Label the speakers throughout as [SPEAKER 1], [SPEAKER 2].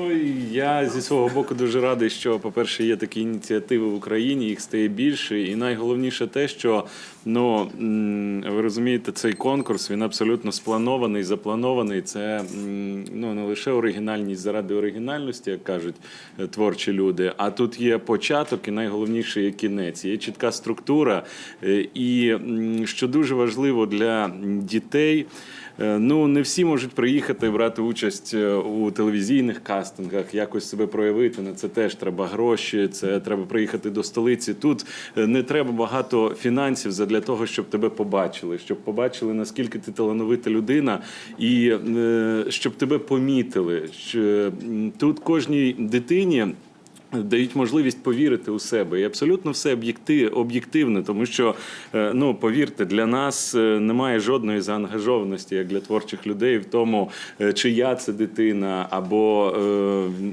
[SPEAKER 1] Ну, Я зі свого боку дуже радий, що, по-перше, є такі ініціативи в Україні, їх стає більше. І найголовніше те, що ну ви розумієте, цей конкурс він абсолютно спланований, запланований. Це ну не лише оригінальність заради оригінальності, як кажуть е, творчі люди. А тут є початок, і найголовніше є кінець. Є чітка структура. Е, І що дуже важливо для дітей. Е, Ну, не всі можуть приїхати брати участь е, у телевізійних кастингах, якось себе проявити. На це теж треба гроші. Це треба приїхати до столиці. Тут е, не треба багато фінансів для того, щоб тебе побачили, щоб побачили наскільки ти талановита людина, і щоб тебе помітили. Тут кожній дитині. Дають можливість повірити у себе, і абсолютно все об'єкти- об'єктивне, тому що е, ну повірте, для нас е, немає жодної заангажованості, як для творчих людей, в тому, е, чия це дитина, або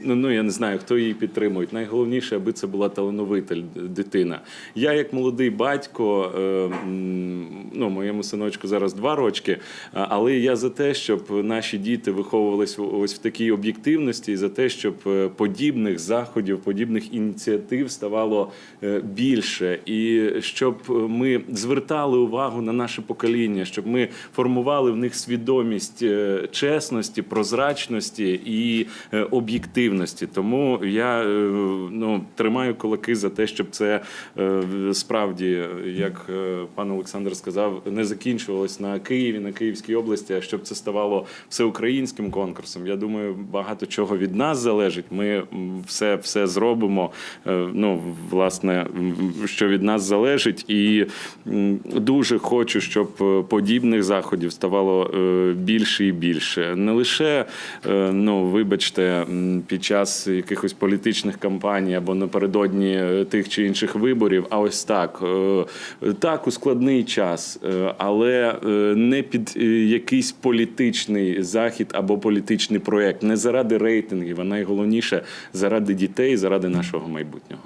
[SPEAKER 1] ну, ну я не знаю, хто її підтримує. Найголовніше, аби це була талановита дитина. Я, як молодий батько, ну моєму синочку зараз два рочки, але я за те, щоб наші діти виховувались в- ось в такій об'єктивності, і за те, щоб подібних заходів, подібних ініціатив ставало е, більше, і щоб ми звертали увагу на наше покоління, щоб ми формували в них свідомість е, чесності, прозрачності і е, об'єктивності. Тому я е, ну тримаю кулаки за те, щоб це е, справді, як е, пан Олександр сказав, не закінчувалось на Києві, на Київській області, а щоб це ставало всеукраїнським конкурсом. Я думаю, багато чого від нас залежить. Ми все, все зробимо. Е, Ну, власне, що від нас залежить, і дуже хочу, щоб е, подібних заходів ставало е, більше і більше. Не лише, ну вибачте, під час якихось політичних кампаній або напередодні тих чи інших виборів, а ось так. Так, у складний час, але не під якийсь політичний захід або політичний проєкт, не заради рейтингів, а найголовніше заради дітей, заради нашого майбутнього.